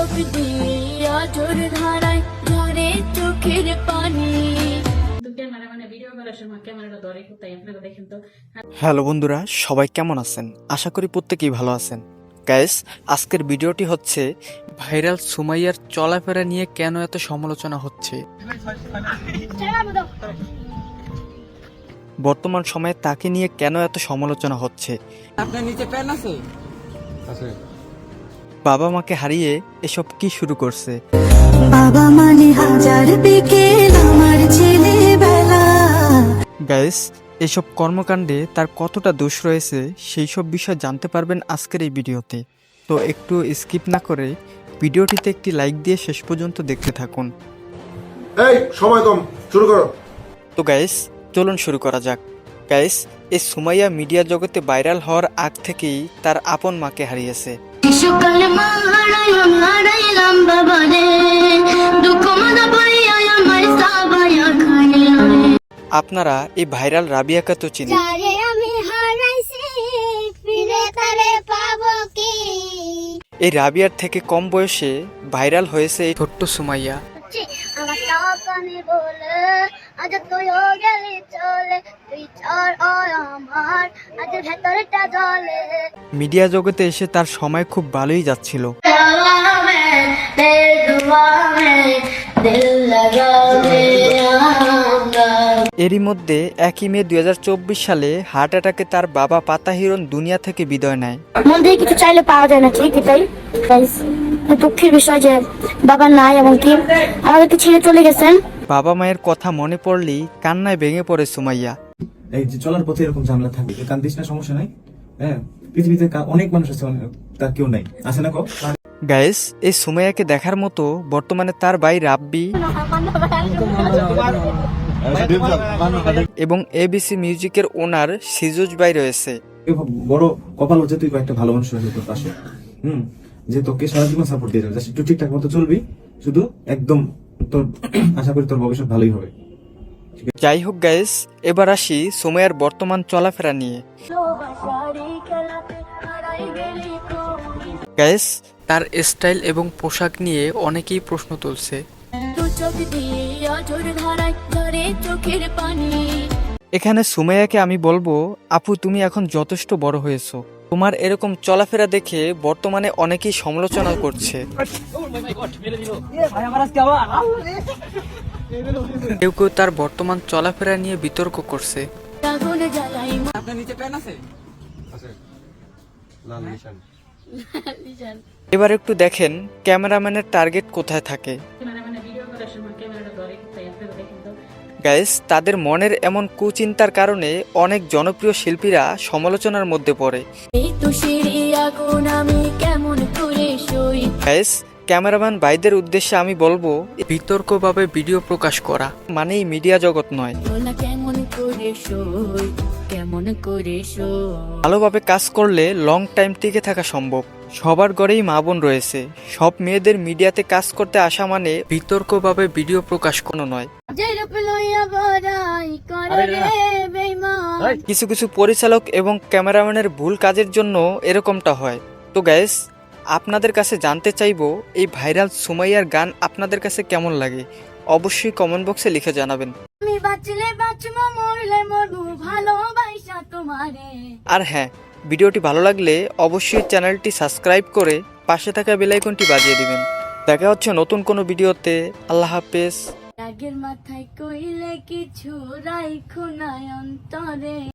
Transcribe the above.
চোখ দিয়ে অজর ধারায় ঝরে চোখের পানি। হ্যালো বন্ধুরা সবাই কেমন আছেন? আশা করি প্রত্যেকেই ভালো আছেন। গ্যাস আজকের ভিডিওটি হচ্ছে ভাইরাল সুমাইয়ার চলাফেরা নিয়ে কেন এত সমালোচনা হচ্ছে। বর্তমান সময়ে তাকে নিয়ে কেন এত সমালোচনা হচ্ছে? আপনার নিচে প্যান আছে। বাবা মাকে হারিয়ে এসব কি শুরু করছে? বাবা মানে হাজার বিকেল আমার ছেলেবেলা। গ্যাস এসব কর্মকাণ্ডে তার কতটা দোষ রয়েছে সেই সব বিষয় জানতে পারবেন আজকের এই ভিডিওতে। তো একটু স্কিপ না করে ভিডিওটিতে একটি লাইক দিয়ে শেষ পর্যন্ত দেখতে থাকুন। এই সময় কম শুরু করো। তো গাইস চলুন শুরু করা যাক। গাইস এই সুমাইয়া মিডিয়া জগতে ভাইরাল হওয়ার আগ থেকেই তার আপন মাকে হারিয়েছে। শিশুকালে হারাইলাম আপনারা এই ভাইরাল রাবিয়াকে তো চিনেন। কি? এই রাবিয়ার থেকে কম বয়সে ভাইরাল হয়েছে এই ছোট্ট সুমাইয়া। আমার আজ ভেতরটা জলে মিডিয়া জগতে এসে তার সময় খুব ভালোই যাচ্ছিল। এরই মধ্যে একই মে দুই হাজার চব্বিশ সালে হার্ট অ্যাটাকে তার বাবা পাতা হিরণ দুনিয়া থেকে বিদায় নেয়। মন্দিরে কিছু চাইলে পাওয়া যায় না ঠিক তাই দুঃখের বিষয় যে বাবা নাই এমনকি আমাদেরকে ছেড়ে চলে গেছেন। বাবা মায়ের কথা মনে পড়লেই কান্নায় ভেঙে পড়ে সুমাইয়া। এই যে চলার পথে এরকম ঝামেলা থাকে কান্দিস না সমস্যা নাই। হ্যাঁ পৃথিবীতে অনেক মানুষ আছে তার কেউ নাই। আছে না কো? গাইস এই সুমাইয়াকে দেখার মতো বর্তমানে তার ভাই রাব্বি এবং এবিসি মিউজিকের ওনার সিজুজ ভাই রয়েছে। বড় কপাল হচ্ছে তুই একটা ভালো মানুষ হয়েছে তোর পাশে হুম যে তোকে সারা জীবন সাপোর্ট দিয়ে যাবে। Just একটু ঠিকঠাক মতো চলবি শুধু একদম তোর আশা করি তোর ভবিষ্যৎ ভালোই হবে। যাই হোক গাইস এবার আসি সুমাইয়ার বর্তমান চলাফেরা নিয়ে। গাইস তার স্টাইল এবং পোশাক নিয়ে অনেকেই প্রশ্ন তুলছে। এখানে সুমাইয়াকে আমি বলব, আপু, তুমি এখন যথেষ্ট বড় হয়েছো। তোমার এরকম চলাফেরা দেখে বর্তমানে অনেকেই সমালোচনা করছে। কেউ কেউ তার বর্তমান চলাফেরা নিয়ে বিতর্ক করছে। এবার একটু দেখেন ক্যামেরাম্যানের টার্গেট কোথায় থাকে। গাইস তাদের মনের এমন কুচিন্তার কারণে অনেক জনপ্রিয় শিল্পীরা সমালোচনার মধ্যে পড়ে। গাইস ক্যামেরাম্যান ভাইদের উদ্দেশ্যে আমি বলব বিতর্কভাবে ভিডিও প্রকাশ করা মানেই মিডিয়া জগৎ নয়। ভালোভাবে কাজ করলে লং টাইম টিকে থাকা সম্ভব। সবার ঘরেই মা বোন রয়েছে। সব মেয়েদের মিডিয়াতে কাজ করতে আসা মানে বিতর্কভাবে ভিডিও প্রকাশ কোনো নয়। কিছু কিছু পরিচালক এবং ক্যামেরাম্যানের ভুল কাজের জন্য এরকমটা হয়। তো গ্যাস আপনাদের কাছে জানতে চাইব এই ভাইরাল সুমাইয়ার গান আপনাদের কাছে কেমন লাগে? অবশ্যই কমেন্ট বক্সে লিখে জানাবেন। আর হ্যাঁ ভিডিওটি ভালো লাগলে অবশ্যই চ্যানেলটি সাবস্ক্রাইব করে পাশে থাকা বেলাইকনটি বাজিয়ে দিবেন। দেখা হচ্ছে নতুন কোনো ভিডিওতে। আল্লাহ হাফেজ। রাগের মাথায় কইলে কিছু রাইখো না অন্তরে।